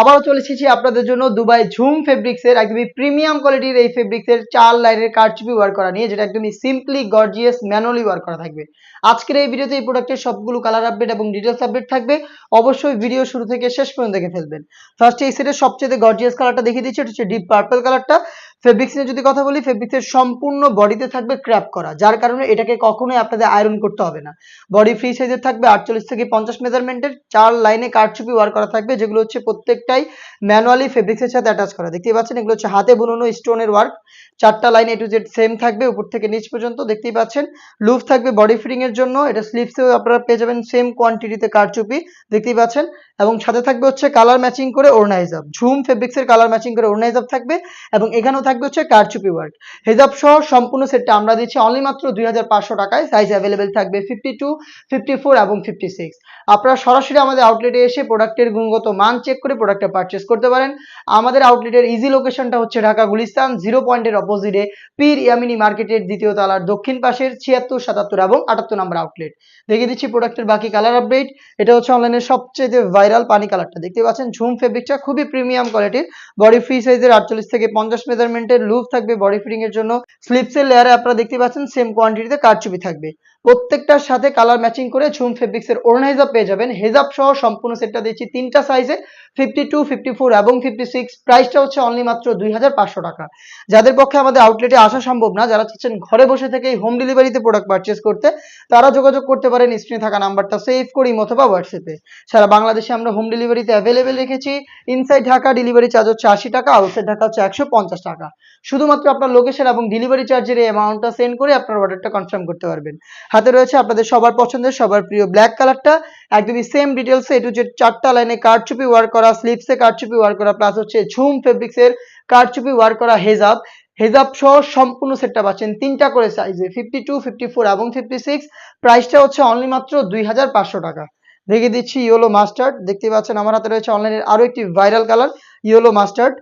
আবারও চলে এসেছি আপনাদের জন্য দুবাই ঝুম ফেব্রিক্সের একদমই প্রিমিয়াম কোয়ালিটির এই ফেব্রিক্সের চার লাইনের কারচুপি ওয়ার করা নিয়ে, যেটা একদমই সিম্পলি গর্জিয়াস ম্যানুয়ালি ওয়ার করা থাকবে। আজকের এই ভিডিওতে এই প্রোডাক্টের সবগুলো কালার আপডেট এবং ডিটেলস আপডেট থাকবে। অবশ্যই ভিডিও শুরু থেকে শেষ পর্যন্ত দেখে ফেলবেন। ফার্স্টে এই সেটের সবচেয়ে গর্জিয়াস কালারটা দেখিয়ে দিচ্ছি, এটা হচ্ছে ডিপ পার্পল কালারটা ফেব্রিক্স নিয়ে যদি কথা বলি ফেব্রিক্সের সম্পূর্ণ বডিতে থাকবে ক্র্যাপ করা, যার কারণে এটাকে কখনোই আপনাদের আয়রন করতে হবে না। বডি ফ্রি সাইজের থাকবে আটচল্লিশ থেকে পঞ্চাশ মেজারমেন্টের চার লাইনে কারচুপি ওয়ার্ক করা থাকবে, যেগুলো হচ্ছে প্রত্যেকটাই ম্যানুয়ালি ফেব্রিক্সের সাথে অ্যাটাচ করা। দেখতেই পাচ্ছেন, এগুলো হচ্ছে হাতে বুননো স্টোনের ওয়ার্ক চারটা line A to Z same থাকবে, উপর থেকে নিচ পর্যন্ত, দেখতেই পাচ্ছেন। লুফ থাকবে বডি ফিটিং এর জন্য, এটা স্লিভসেও আপনারা পেয়ে যাবেন সেম কোয়ান্টিটিতে কারচুপি দেখতেই পাচ্ছেন। এবং সাথে থাকবে হচ্ছে কালার ম্যাচিং করে ওড়না হিসাব ঝুম ফেব্রিক্স এর কালার ম্যাচিং করে ওড়না হিসাব থাকবে, এবং এখানেও থাকবে হচ্ছে কারচুপি ওয়ার্ক হেজাব সহ সম্পূর্ণ সেটটা আমরা দিচ্ছি অনলি মাত্র দুই হাজার পাঁচশো টাকায়। সাইজ অ্যাভেলেবেল থাকবে ফিফটি টু ফিফটি ফোর এবং ফিফটি সিক্স আপনারা সরাসরি আমাদের আউটলেটে এসে প্রোডাক্টের গুণগত মান চেক করে প্রোডাক্টটা পারচেস করতে পারেন। আমাদের আউটলেটের ইজি লোকেশনটা হচ্ছে ঢাকা গুলিস্তান জিরো পয়েন্টের অপোজিটে পীর ইয়ামিনী মার্কেটের দ্বিতীয় তালার দক্ষিণ পাশের ছিয়াত্তর, সাতাত্তর এবং আটাত্তর নম্বর আউটলেট দেখে দিচ্ছি প্রোডাক্টের বাকি কালার আপডেট এটা হচ্ছে অনলাইনের সবচেয়ে ভাইরাল পানি কালারটা দেখতে পাচ্ছেন, ঝুম ফেব্রিকটা খুবই প্রিমিয়াম কোয়ালিটির বডি ফ্রি সাইজের আটচল্লিশ থেকে পঞ্চাশ মেজারমেন্টের লুপ থাকবে বডি ফিটিং এর জন্য। স্লিপসের লেয়ারে আপনারা দেখতে পাচ্ছেন সেম কোয়ান্টিটিতে কারচুপি থাকবে। প্রত্যেকটার সাথে কালার ম্যাচিং করে ঝুম ফেব্রিক্স এর ওড়না হিসাব পেয়ে যাবেন। হেজাব সহ সম্পূর্ণ সেটটা দিচ্ছি তিনটা সাইজে ফিফটি টু ফিফটি ফোর এবং ফিফটি সিক্স প্রাইসটা হচ্ছে অনলি মাত্র দুই হাজার পাঁচশো টাকা। যাদের পক্ষে আমাদের আউটলেটে আসা সম্ভব না, যারা চাচ্ছেন ঘরে বসে থেকেই হোম ডেলিভারিতে প্রোডাক্ট পারচেস করতে, তারা যোগাযোগ করতে পারেন স্ক্রিনে থাকা নাম্বারটা সেভ করি অথবা হোয়াটসঅ্যাপে সারা বাংলাদেশে আমরা হোম ডেলিভারিতে অ্যাভেলেবেল রেখেছি। ইনসাইড ঢাকা ডেলিভারি চার্জ হচ্ছে আশি টাকা আউটসাইড ঢাকা হচ্ছে একশো পঞ্চাশ টাকা। শুধুমাত্র আপনার লোকেশন এবং ডেলিভারি চার্জের এই অ্যামাউন্টটা সেন্ড করে আপনার অর্ডারটা কনফার্ম করতে পারবেন। হাতে রয়েছে আপনাদের সবার পছন্দের, সবার প্রিয় ব্ল্যাক কালারটা একদমই same details A to Z চারটা লাইনে কারচুপি ওয়ার্ক করা স্লিপসে কারচুপি ওয়ার্ক করা প্লাস হচ্ছে ঝুম ফেব্রিক্স এর কারচুপি ওয়ার্ক করা হেজাব হেজাব সহ সম্পূর্ণ সেটটা পাচ্ছেন তিনটা করে সাইজে ফিফটি টু ফিফটি ফোর এবং ফিফটি সিক্স প্রাইসটা হচ্ছে অনলি মাত্র দুই হাজার পাঁচশো টাকা। দেখিয়ে দিচ্ছি ইয়েলো মাস্টার্ড দেখতে পাচ্ছেন আমার হাতে রয়েছে অনলাইনের আরও একটি ভাইরাল কালার ইয়েলো মাস্টার্ড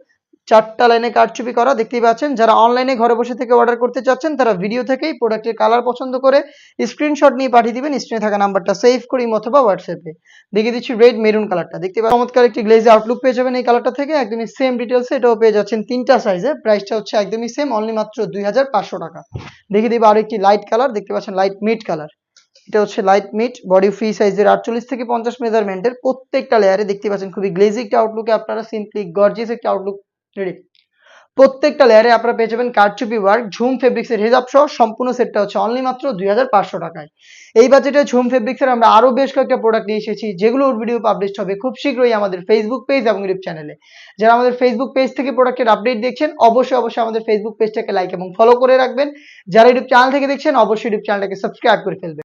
চারটা লাইনে কারচুপি করা দেখতেই পাচ্ছেন। যারা অনলাইনে ঘরে বসে থেকে অর্ডার করতে চাচ্ছেন, তারা ভিডিও থেকেই প্রোডাক্টের কালার পছন্দ করে স্ক্রিনশট নিয়ে পাঠিয়ে দিবেন স্ক্রিনে থাকা নাম্বারটা সেভ করি অথবা হোয়াটসঅ্যাপে দেখিয়ে দিচ্ছি রেড মেরুন কালারটা দেখতে পাচ্ছেন, চমৎকার একটি গ্লেজ আউটলুক পেয়ে যাবেন এই কালারটা থেকে। একদমই সেম ডিটেলসে এটাও পেয়ে যাচ্ছেন তিনটা সাইজে প্রাইসটা হচ্ছে একদমই সেম অনলি মাত্র দুই হাজার পাঁচশো টাকা। দেখিয়ে দিব আরও একটি লাইট কালার দেখতে পাচ্ছেন লাইট মিড কালার এটা হচ্ছে লাইট মিট বডি ফ্রি সাইজের আটচল্লিশ থেকে পঞ্চাশ মেজারমেন্টের প্রত্যেকটা লেয়ারে দেখতে পাচ্ছেন খুবই গ্লেজি একটা আউটলুকে আপনারা সিম্পলি গর্জিয়াস একটা আউটলুক রেডি প্রত্যেকটা লেয়ারে আপনারা পেয়ে যাবেন কারচুপি ওয়ার্ক ঝুম ফেব্রিক্স এর হেজাব সহ সম্পূর্ণ সেটটা হচ্ছে অনলি মাত্র দুই হাজার পাঁচশো টাকায়। এই বাজেটে ঝুম ফেব্রিক্স এর আমরা আরও বেশ কয়েকটা প্রোডাক্ট নিয়ে এসেছি যেগুলোর ভিডিও পাবলিশ হবে খুব শীঘ্রই আমাদের ফেসবুক পেজ এবং ইউটিউব চ্যানেলে যারা আমাদের ফেসবুক পেজ থেকে প্রোডাক্টের আপডেট দেখছেন, অবশ্যই অবশ্যই আমাদের ফেসবুক পেজটাকে লাইক এবং ফলো করে রাখবেন। যারা ইউটিউব চ্যানেল থেকে দেখছেন, অবশ্যই ইউটিউব চ্যানেলটাকে সাবস্ক্রাইব করে ফেলবেন।